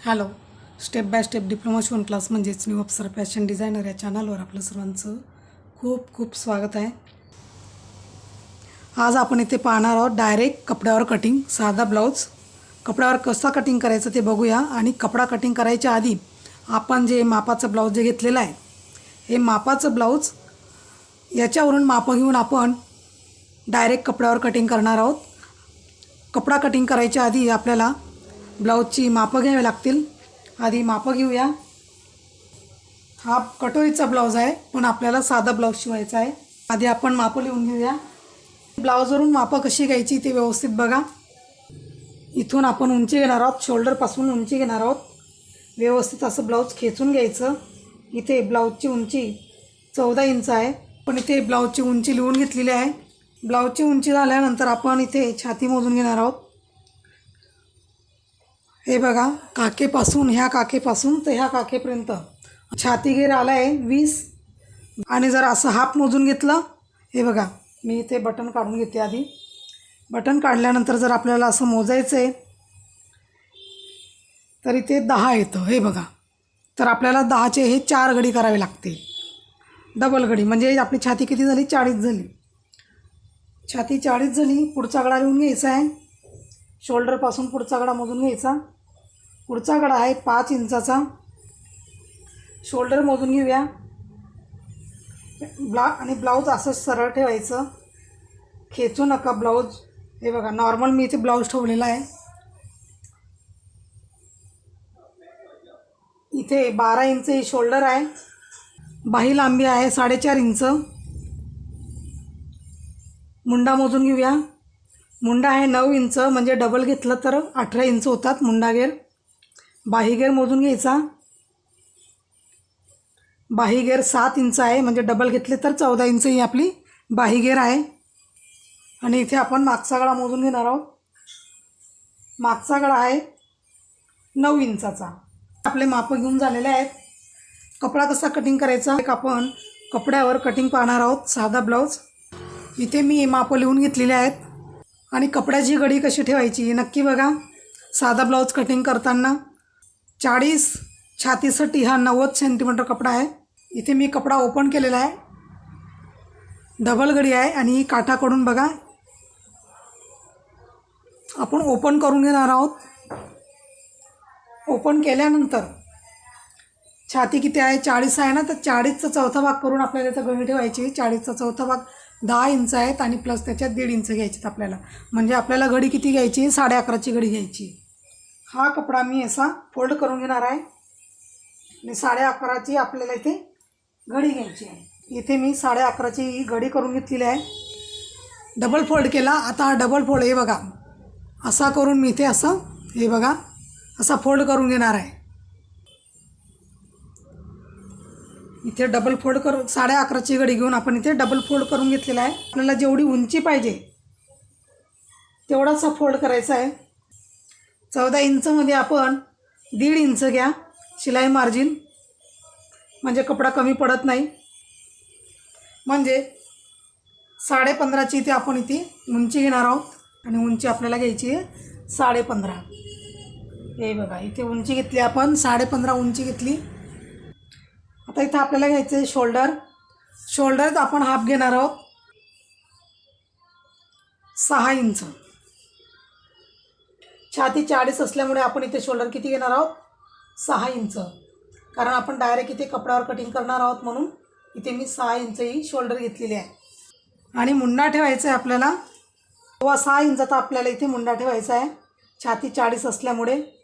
Hello. Step by step diploma शिवण class म्हणजेच new अप्सर fashion designer या चॅनलवर आपलं सर्वांचं खूप खूप स्वागत आहे. आज आपण इथे पाहणार आहोत डायरेक्ट कपड्यावर कटिंग साधा ब्लाऊज कपड्यावर कसा कटिंग करायचं ते बघूया आणि कपडा कटिंग करायच्या आधी आपण जे मापाचं ब्लाऊज जे घेतलेलं आहे हे मापाचं ब्लाऊज याच्यावरून मापं घेऊन आपण डायरेक्ट कपड्यावर कटिंग करणार आहोत. कपडा कटिंग करायच्या आधी आपल्याला ब्लाऊजची मापं घ्यावी लागतील. आधी मापं घेऊया. हा कटोरीचा ब्लाऊज आहे पण आपल्याला साधा ब्लाऊज शिवायचा आहे. आधी आपण मापं लिहून घेऊया. ब्लाऊजवरून मापं कशी घ्यायची ते व्यवस्थित बघा. इथून आपण उंची घेणार आहोत शोल्डरपासून उंची घेणार आहोत. व्यवस्थित असं ब्लाऊज खेचून घ्यायचं. इथे ब्लाऊजची उंची चौदा इंच आहे पण इथे ब्लाऊजची उंची लिहून घेतलेली आहे. ब्लाऊजची उंची झाल्यानंतर आपण इथे छाती मोजून घेणार आहोत. हे बघा काकेपासून ह्या काकेपासून तर ह्या काकेपर्यंत. छातीगेर आला आहे वीस. आणि जर असं हाफ मोजून घेतलं हे बघा मी इथे बटन काढून घेते आधी. बटन काढल्यानंतर जर आपल्याला असं मोजायचं आहे तर इथे दहा येतं हे बघा. तर आपल्याला दहाचे हे चार घडी करावे लागते डबल घडी म्हणजे आपली छाती किती झाली? चाळीस झाली. छाती चाळीस झाली पुढचा गडा लिहून घ्यायचा आहे. शोल्डरपासून पुढचा गडा मोजून घ्यायचा. पुढचा गडा आहे पाच इंचाचा. शोल्डर मोजून घेऊया. ब्ला आणि ब्लाऊज असं सरळ ठेवायचं. खेचू नका ब्लाऊज. हे बघा नॉर्मल मी इथे ब्लाऊज ठेवलेला आहे. इथे बारा इंच ही शोल्डर आहे. बाही लांबी आहे साडेचार इंच. मुंडा मोजून घेऊया. मुंडा आहे नऊ इंच म्हणजे डबल घेतलं तर अठरा इंच होतात मुंडा गेर. मोजून घ्यायचा. बाही गेर सात इंच आहे म्हणजे डबल घेतले तर चौदा इंच ही आपली बाहीगेर आहे. आणि इथे आपण मागचा गळा मोजून घेणार आहोत. मागचा गळा आहे नऊ इंचाचा. आपले मापं घेऊन झालेले आहेत. कपडा कसा कटिंग करायचा. एक आपण कपड्यावर कटिंग पाहणार आहोत साधा ब्लाऊज इथे मी मापं लिहून घेतलेले आहेत. आणि कपड्याची गडी कशी ठेवायची? नक्की बघा. साधा ब्लाऊज कटिंग करताना चाळीस छातीसाठी हा नव्वद सेंटीमीटर कपडा आहे. इथे मी कपडा ओपन केलेला आहे. डबल गडी आहे आणि काठाकडून बघा. आपण ओपन करून घेणार आहोत. ओपन केल्यानंतर छाती किती आहे? चाळीस आहे ना? तर चाळीसचा चौथा भाग करून आपल्याला इथं गडी ठेवायची. चाळीसचा चौथा भाग दहा इंच आहेत आणि प्लस त्याच्यात दीड इंच घ्यायचे आपल्याला. म्हणजे आपल्याला घडी किती घ्यायची? साडे अकराची घडी घ्यायची. हा कपडा मी असा फोल्ड करून घेणार आहे. आणि साडे अकराची आपल्याला इथे घडी घ्यायची आहे. इथे मी साडे अकराची ही घडी करून घेतलेली आहे. डबल फोल्ड केला. आता हा डबल फोल्ड हे बघा. असा करून मी इथे असं हे बघा. असा फोल्ड करून घेणार आहे. इथे डबल फोल्ड करून साडे अकराची घडी घेऊन आपण इथे डबल फोल्ड करून घेतलेला आहे. आपल्याला जेवढी उंची पाहिजे तेवढासा फोल्ड करायचा आहे. चौदा इंचमध्ये आपण दीड इंच घ्या शिलाई मार्जिन म्हणजे कपडा कमी पडत नाही. म्हणजे साडे पंधराची इथे आपण इथे उंची घेणार आहोत. आणि उंची आपल्याला घ्यायची आहे साडे पंधरा. हे बघा इथे उंची घेतली आपण साडे पंधरा उंची घेतली. आता इथं आपल्याला घ्यायचं आहे शोल्डर शोल्डरच आपण हाफ घेणार आहोत. सहा इंच. छाती चाळीस असल्यामुळे आपण इथे शोल्डर किती घेणार आहोत? सहा इंच. कारण आपण डायरेक्ट इथे कपड्यावर कटिंग करणार आहोत म्हणून इथे मी सहा इंच ही शोल्डर घेतलेली आहे. आणि मुंडा ठेवायचा आहे आपल्याला. किंवा सहा इंचाचा आपल्याला इथे मुंडा ठेवायचा आहे. छाती चाळीस असल्यामुळे.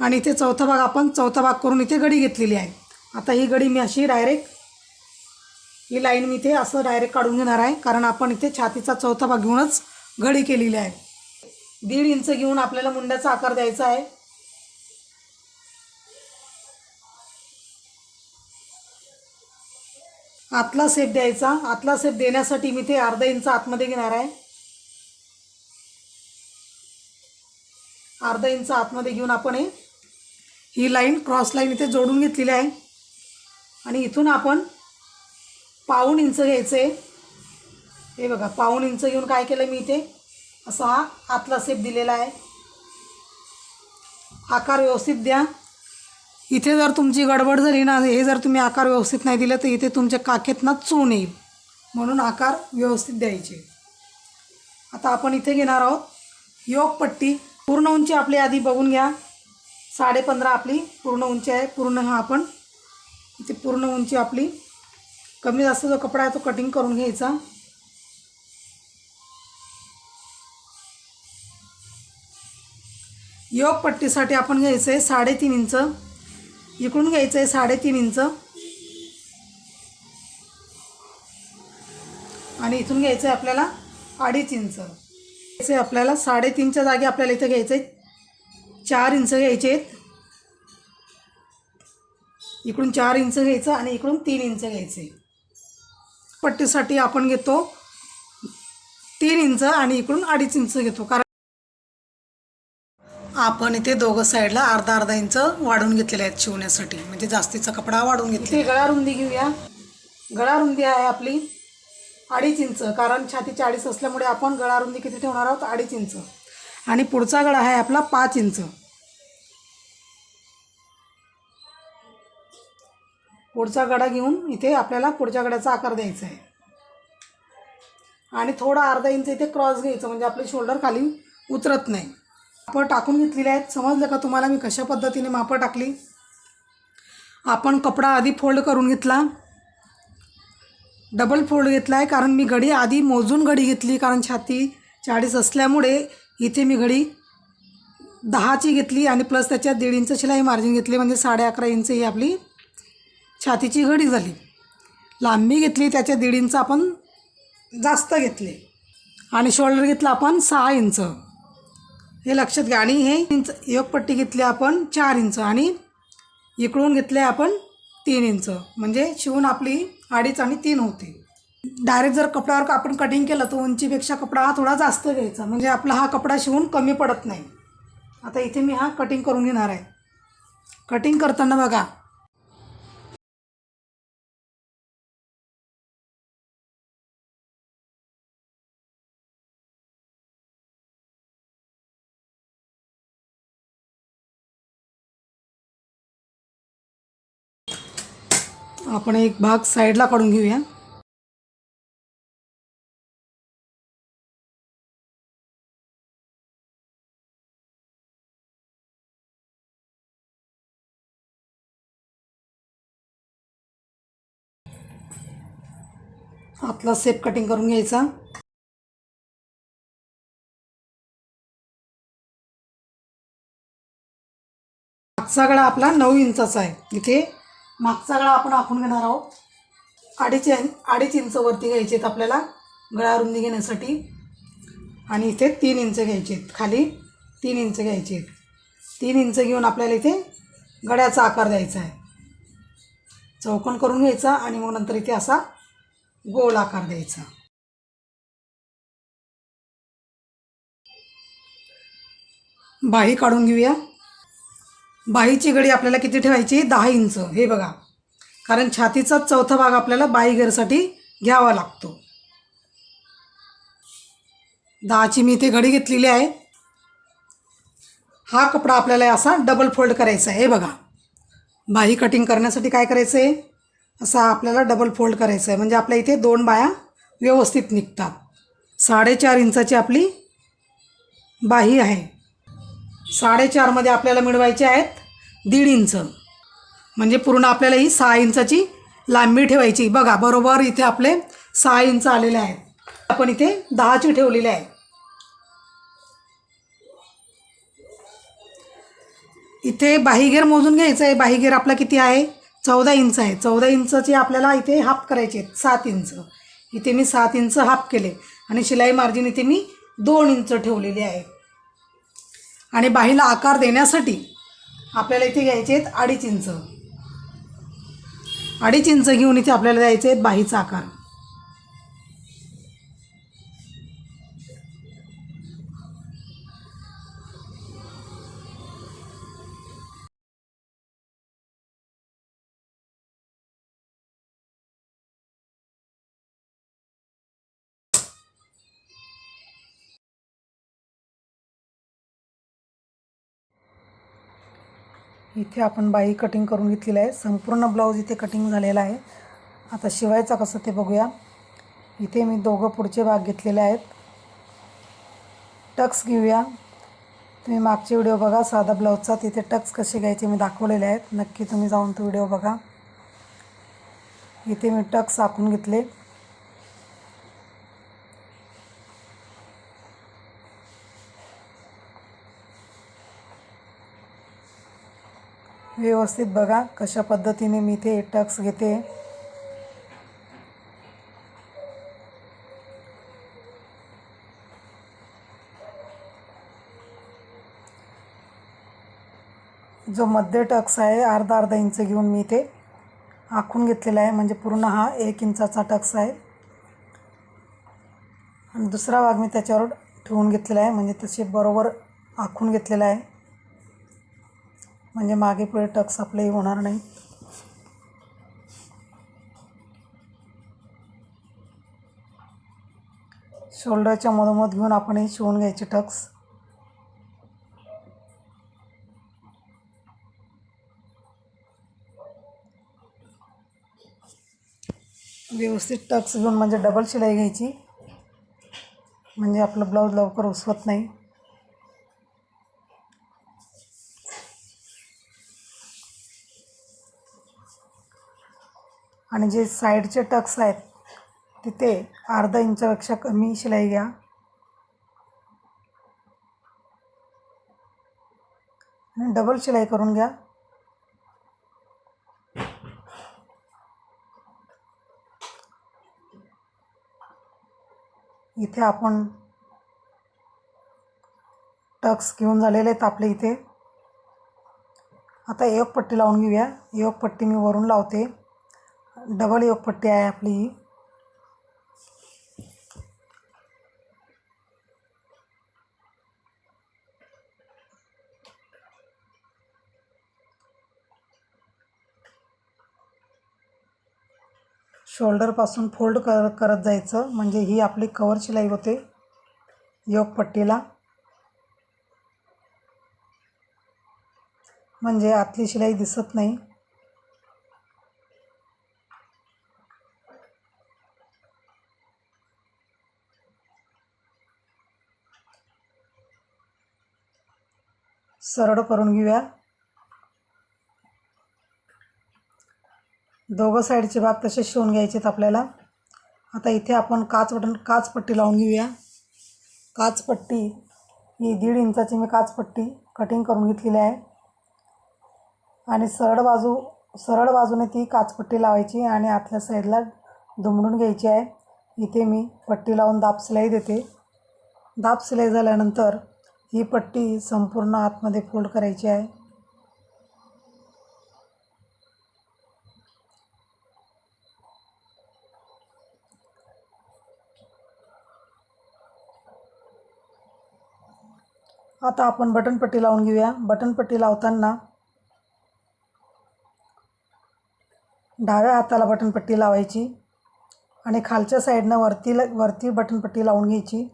आणि इथे चौथा भाग आपण चौथा भाग करून इथे गडी घेतलेली आहे. आता ही गडी मी अशी डायरेक्ट ही लाईन मी इथे असं डायरेक्ट काढून घेणार आहे कारण आपण इथे छातीचा चौथा भाग घेऊनच घडी केलेली आहे. दीड इंच घेऊन आपल्याला मुंड्याचा आकार द्यायचा आहे. आतला सेप द्यायचा. आतला सेप देण्यासाठी मी ते अर्धा इंच आतमध्ये घेणार आहे. अर्धा इंच आतमध्ये घेऊन आपण हे ही लाईन क्रॉस लाईन इथे जोडून घेतलेली आहे. आणि इथून आपण पाऊण इंच घ्यायचं. आहे हे बघा पाऊण इंच घेऊन काय केलं मी इथे? असा हा आतला सेप दिलेला आहे. आकार व्यवस्थित द्या. इथे जर तुमची गडबड झाली ना हे जर तुम्ही आकार व्यवस्थित नाही दिले तर इथे तुमच्या काखेत ना चून येईल. म्हणून आकार व्यवस्थित द्यायचे. आता आपण इथे घेणार आहोत. योगपट्टी. पूर्ण उंची आपली आधी बघून घ्या. साडे पंधरा आपली पूर्ण उंची आहे. पूर्ण हा आपण इथे पूर्ण उंची आपली. कमी जास्त जो कपडा आहे तो कटिंग करून घ्यायचा. योग पट्टीसाठी आपण घ्यायचं आहे साडेतीन इंच. इकडून घ्यायचं आहे साडेतीन इंच. आणि इथून घ्यायचं आहे आपल्याला अडीच इंच. घ्यायचं आहे आपल्याला साडेतीनच्या जागी आपल्याला इथं घ्यायचं आहे चार इंच घ्यायचे आहेत. इकडून चार इंच घ्यायचं आणि इकडून तीन इंच घ्यायचे. पट्टीसाठी आपण घेतो तीन इंच आणि इकडून अडीच इंच घेतो. कारण आपण इथे दोघं साईडला अर्धा अर्धा इंच वाढवून घेतलेले आहेत शिवण्यासाठी. म्हणजे जास्तीचा कपडा वाढवून घेतले गळा रुंदी घेऊया. गळा रुंदी आहे आपली. अडीच इंच. कारण छातीची अडीच असल्यामुळे आपण गळा रुंदी किती ठेवणार आहोत? अडीच इंच. आणि पुढचा गळा आहे आपला पाच इंच. पुढचा गडा घेऊन इथे आपल्याला पुढच्या गड्याचा आकार द्यायचा आहे. आणि थोडा अर्धा इंच इथे क्रॉस घ्यायचं म्हणजे आपले शोल्डर खाली उतरत नाही. मापं टाकून घेतलेले आहेत. समजलं का तुम्हाला मी कशा पद्धतीने मापं टाकली? आपण कपडा आधी फोल्ड करून घेतला. डबल फोल्ड घेतला आहे कारण मी घडी आधी मोजून घडी घेतली कारण छाती चाळीस असल्यामुळे इथे मी घडी दहाची घेतली आणि प्लस त्याच्यात दीड इंच शिलाई मार्जिन घेतली म्हणजे साडे अकरा इंच ही आपली छातीची घडी झाली. लांबी घेतली त्याच्या दीड इंच आपण जास्त घेतले. आणि शोल्डर घेतला आपण सहा इंच. हे लक्षात घ्या. आणि हे इंच योगपट्टी घेतली आपण चार इंच आणि इकडून घेतले आपण तीन इंच. म्हणजे शिवून आपली अडीच आणि तीन होते. डायरेक्ट जर कपड्यावर आपण कटिंग केलं तर उंचीपेक्षा कपडा हा थोडा जास्त घ्यायचा. म्हणजे आपला हा कपडा शिवून कमी पडत नाही. आता इथे मी हा कटिंग करून घेणार आहे. कटिंग करताना बघा आपण एक भाग साईडला काढून घेऊया. आपला सेप कटिंग करून घ्यायचा. मागचा गळा आपला नऊ इंचाचा आहे. इथे मागचा गळा आपण आखून घेणार आहोत. अडीच अडीच इंच वरती घ्यायचे आहेत आपल्याला गळा रुंदी घेण्यासाठी. आणि इथे तीन इंच घ्यायचे आहेत. खाली तीन इंच घ्यायचे आहेत. तीन इंच घेऊन आपल्याला इथे गळ्याचा आकार द्यायचा आहे. चौकण करून घ्यायचा आणि मग नंतर इथे असा गोल आकार द्यायचा. बाही काढून घेऊया. बाईची गडी आपल्याला किती ठेवायची? दहा इंच. हे बघा. कारण छातीचा चौथा भाग आपल्याला बाई घेरसाठी घ्यावा लागतो. दहाची मी इथे घडी घेतलेली आहे. हा कपडा आपल्याला असा डबल फोल्ड करायचा आहे. हे बघा. बाही कटिंग करण्यासाठी काय करायचं आहे असा आपल्याला डबल फोल्ड करायचं आहे म्हणजे आपल्या इथे दोन बाया व्यवस्थित निघतात. साडेचार इंचाची आपली बाही आहे. साडेचारमध्ये आपल्याला मिळवायचे आहेत दीड इंच. म्हणजे पूर्ण आपल्याला ही सहा इंचाची लांबी ठेवायची. बघा बरोबर इथे आपले सहा इंच आलेले आहेत. आपण इथे दहाची ठेवलेली आहे. इथे बाहीगेर मोजून घ्यायचं आहे. बाहीगेर आपला किती आहे? चौदा इंच आहे. चौदा इंचचे आपल्याला इथे हाफ करायचे आहेत. सात इंच. इथे मी सात इंच हाफ केले. आणि शिलाई मार्जिन इथे मी दोन इंच ठेवलेली आहे. आणि बाहीला आकार देण्यासाठी आपल्याला इथे घ्यायचे आहेत अडीच इंच. अडीच इंच घेऊन इथे आपल्याला द्यायचे आहेत बाहीचा आकार. इथे आपण बाई कटिंग करून घेतलेलं आहे. संपूर्ण ब्लाऊज इथे कटिंग झालेला आहे. आता शिवायचा कसं ते बघूया. इथे मी दोघं पुढचे भाग घेतलेले आहेत. टक्स घेऊया. तुम्ही मागचे व्हिडिओ बघा. साधा ब्लाऊजचा तिथे टक्स कसे घ्यायचे मी दाखवलेले आहेत. नक्की तुम्ही जाऊन तो व्हिडिओ बघा. इथे मी टक्स आखून घेतले. व्यवस्थित बघा कशा पद्धतीने मी इथे टक्स घेते. जो मध्य टक्स आहे अर्धा अर्धा इंच घेऊन मी इथे आखून घेतलेला आहे. म्हणजे पूर्ण हा एक इंचाचा टक्स आहे. आणि दुसरा भाग मी त्याच्यावर ठेवून घेतलेला आहे. म्हणजे तसे बरोबर आखून घेतलेला आहे. म्हणजे मागे पुढे टक्स आपलेही होणार नाही. शोल्डरच्या मधोमध घेऊन आपण हे शिवून घ्यायचे टक्स. व्यवस्थित टक्स घेऊन म्हणजे डबल शिलाई घ्यायची. म्हणजे आपलं ब्लाऊज लवकर उसवत नाही. आणि जे साईडचे टक्स आहेत तिथे अर्धा इंचापेक्षा कमी शिलाई घ्या. आणि डबल शिलाई करून घ्या. इथे आपण टक्स घेऊन झालेले आहेत आपले इथे. आता एक पट्टी लावून घेऊया. एक पट्टी मी वरून लावते. डबल योगपट्टी आहे आपली. ही शोल्डरपासून फोल्ड कर करत जायचं. म्हणजे ही आपली कवर शिलाई होते. योगपट्टीला म्हणजे आतली शिलाई दिसत नाही. सरळ करून घेऊया. दोघं साईडचे भाग तसे शिवून घ्यायचे आहेत आपल्याला. आता इथे आपण काच बटन काचपट्टी लावून घेऊया. काचपट्टी ही दीड इंचाची मी काचपट्टी कटिंग करून घेतलेली आहे. आणि सरळ बाजू सरळ बाजूने ती काचपट्टी लावायची आणि आतल्या साईडला दुमडून घ्यायची आहे. इथे मी पट्टी लावून दाब सिलाई देते. दाब सिलाई झाल्यानंतर ही पट्टी संपूर्ण आतमध्ये फोल्ड करायची आहे. आता आपण बटनपट्टी लावून घेऊया. बटनपट्टी लावताना डाव्या हाताला बटनपट्टी लावायची आणि खालच्या साईडनं वरती वरती बटनपट्टी लावून घ्यायची.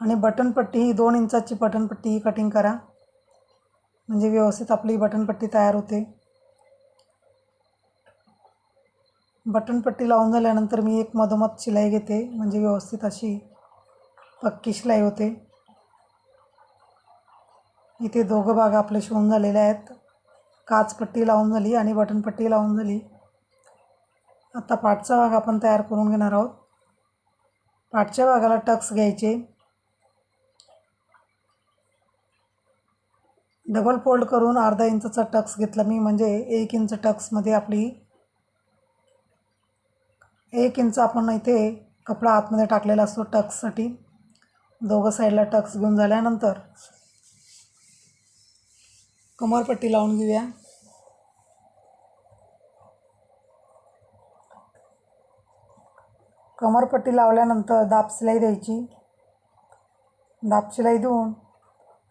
आणि बटनपट्टी ही दोन इंचाची बटनपट्टी ही कटिंग करा. म्हणजे व्यवस्थित आपली बटनपट्टी तयार होते. बटनपट्टी लावून झाल्यानंतर मी एक मधोमध शिलाई घेते. म्हणजे व्यवस्थित अशी पक्की शिलाई होते. इथे दोघं भाग आपले शिवून झालेले आहेत. काचपट्टी लावून झाली आणि बटनपट्टी लावून झाली. आता पाठचा भाग आपण तयार करून घेणार आहोत. पाठच्या भागाला टक्स घ्यायचे. डबल फोल्ड करून अर्धा इंचचा टक्स घेतला. मी म्हणजे एक इंच टक्समध्ये आपली एक इंच आपण इथे कपडा आतमध्ये टाकलेला असतो टक्ससाठी. दोघं साईडला टक्स घेऊन झाल्यानंतर कमरपट्टी लावून घेऊया. कमरपट्टी लावल्यानंतर दाब शिलाई द्यायची. दाब शिलाई देऊन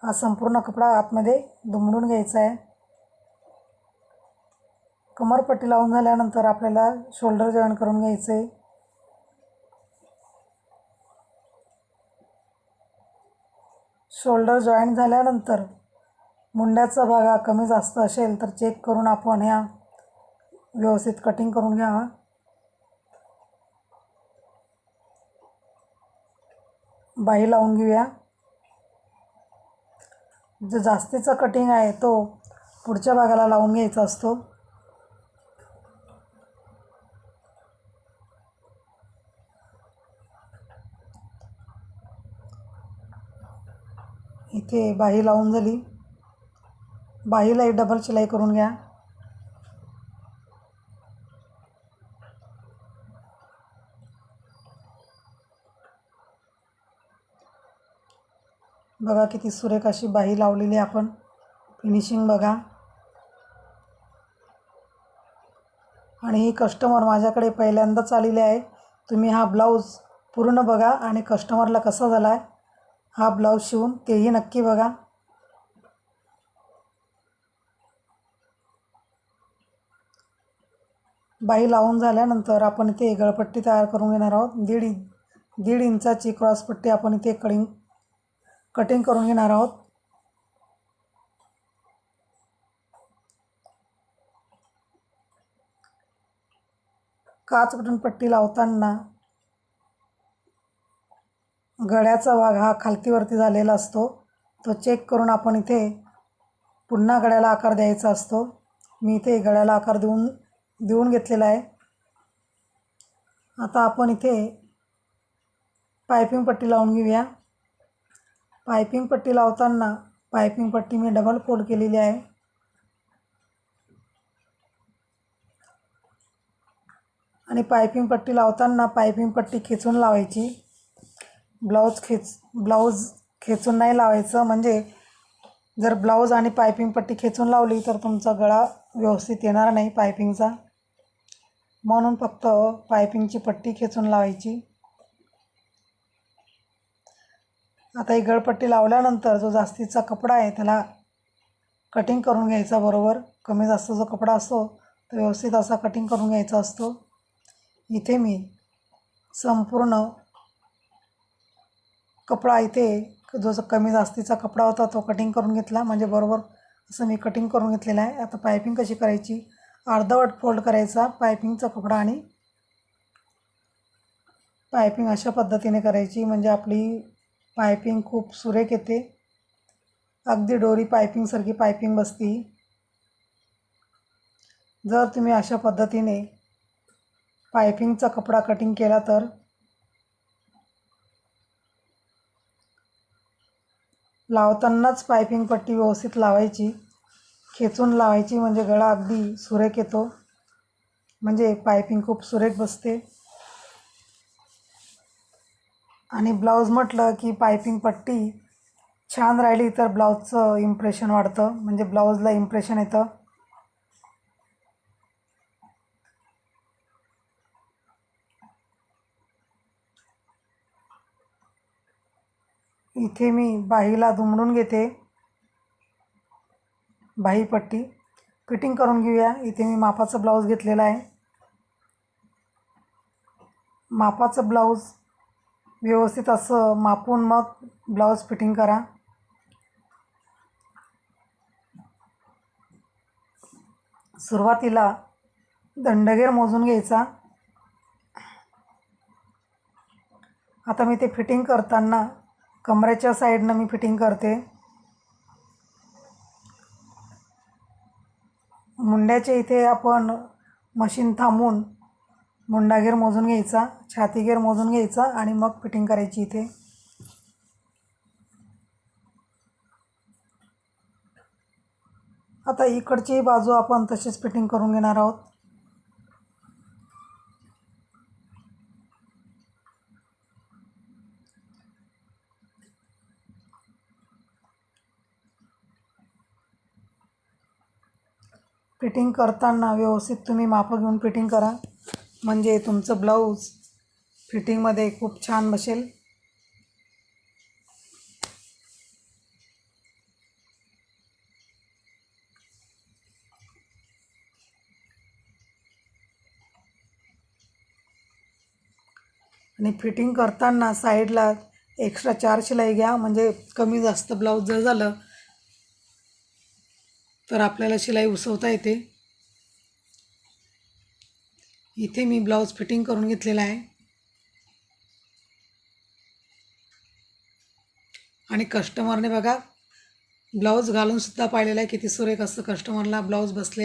हा संपूर्ण कपडा आतमध्ये दुमडून घ्यायचा आहे. कमरपट्टी लावून झाल्यानंतर आपल्याला शोल्डर जॉईन करून घ्यायचं आहे. शोल्डर जॉईन झाल्यानंतर मुंड्याचा भाग हा कमी जास्त असेल तर चेक करून आपण ह्या व्यवस्थित कटिंग करून घ्यावा. बाही लावून घेऊया. जो जास्तीचा कटिंग आहे तो पुढच्या भागाला लावून घ्यायचा असतो. इथे बाही लावून झाली. बाहीलाही डबल शिलाई करून घ्या. बघा किती सुरेख अशी बाही लावलेली आहे आपण. फिनिशिंग बघा. आणि ही कस्टमर माझ्याकडे पहिल्यांदाच आलेली आहे. तुम्ही हा ब्लाऊज पूर्ण बघा आणि कस्टमरला कसा झाला आहे हा ब्लाऊज शिवून तेही नक्की बघा. बाई लावून झाल्यानंतर आपण इथे गळपट्टी तयार करून घेणार आहोत. दीड इ- दीड इंचाची क्रॉसपट्टी आपण इथे कडिंग कटिंग करून घेणार आहोत. काच बटन पट्टी लावताना गळ्याचा भाग हा खालतीवरती झालेला असतो. तो चेक करून आपण इथे पुन्हा गळ्याला आकार द्यायचा असतो. मी इथे गळ्याला आकार देऊन देऊन घेतलेला आहे. आता आपण इथे पायपिंग पट्टी लावून घेऊया. पायपिंग पट्टी लावताना पायपिंग पट्टी मी डबल फोल्ड केलेली आहे. आणि पायपिंग पट्टी लावताना पायपिंग पट्टी खेचून लावायची. ब्लाऊज खेच ब्लाऊज खेचून नाही लावायचं. म्हणजे जर ब्लाऊज आणि पायपिंग पट्टी खेचून लावली तर तुमचा गळा व्यवस्थित येणार नाही पायपिंगचा. म्हणून फक्त पायपिंगची पट्टी खेचून लावायची. आता ही गळपट्टी लावल्यानंतर जो जास्तीचा कपडा आहे त्याला कटिंग करून घ्यायचा बरोबर. कमी जास्त जो कपडा असतो तो व्यवस्थित असा कटिंग करून घ्यायचा असतो. इथे मी संपूर्ण कपडा इथे जो जो कमी जास्तीचा कपडा होता तो कटिंग करून घेतला. म्हणजे बरोबर असं मी कटिंग करून घेतलेलं आहे. आता पायपिंग कशी करायची? अर्धवट फोल्ड करायचा पायपिंगचा कपडा आणि पायपिंग अशा पद्धतीने करायची. म्हणजे आपली पायपिंग खूप सुरेख येते. अगदी डोरी पायपिंगसारखी पायपिंग बसती. जर तुम्ही अशा पद्धतीने पायपिंगचा कपडा कटिंग केला तर? लावतानाच पायपिंग पट्टी व्यवस्थित लावायची. खेचून लावायची म्हणजे गळा अगदी सुरेख येतो. म्हणजे पायपिंग खूप सुरेख बसते. आणि ब्लाऊज म्हटलं की पायपिंग पट्टी छान राहिली तर ब्लाऊजचं इम्प्रेशन वाढतं. म्हणजे ब्लाऊजला इम्प्रेशन येतं. इथे मी बाहीला दुमडून घेते. बाही पट्टी. फिटिंग करून घेऊया. इथे मी मापाचं ब्लाऊज घेतलेला आहे. मापाचं ब्लाऊज व्यवस्थित असं मापून मग ब्लाऊज फिटिंग करा. सुरुवातीला दंडगेर मोजून घ्यायचा. आता मी ते फिटिंग करताना कमरेच्या साईडनं मी फिटिंग करते. मुंड्याच्या इथे आपण मशीन थांबून मुंडा मुंडागेर मोजून घ्यायचा छातीगेर मोजून घ्यायचा आणि मग फिटिंग करायची इथे. आता इकडची बाजू आपण तशीच फिटिंग करून घेणार आहोत. फिटिंग करताना व्यवस्थित तुम्ही मापं घेऊन फिटिंग करा. म्हणजे तुमचं ब्लाऊज फिटिंगमध्ये खूप छान बसेल. आणि फिटिंग करताना साईडला एक्स्ट्रा चार शिलाई घ्या म्हणजे कमी जास्त ब्लाऊज जर झालं तर आपल्याला शिलाई उसवता येते. इथे मी ब्लाऊज फिटिंग करून घेतलेला आहे. आणि कस्टमरने बघा ब्लाऊज घालून सुद्धा पाहिलेला आहे किती सुरेख असं कस्टमरला ब्लाऊज बसले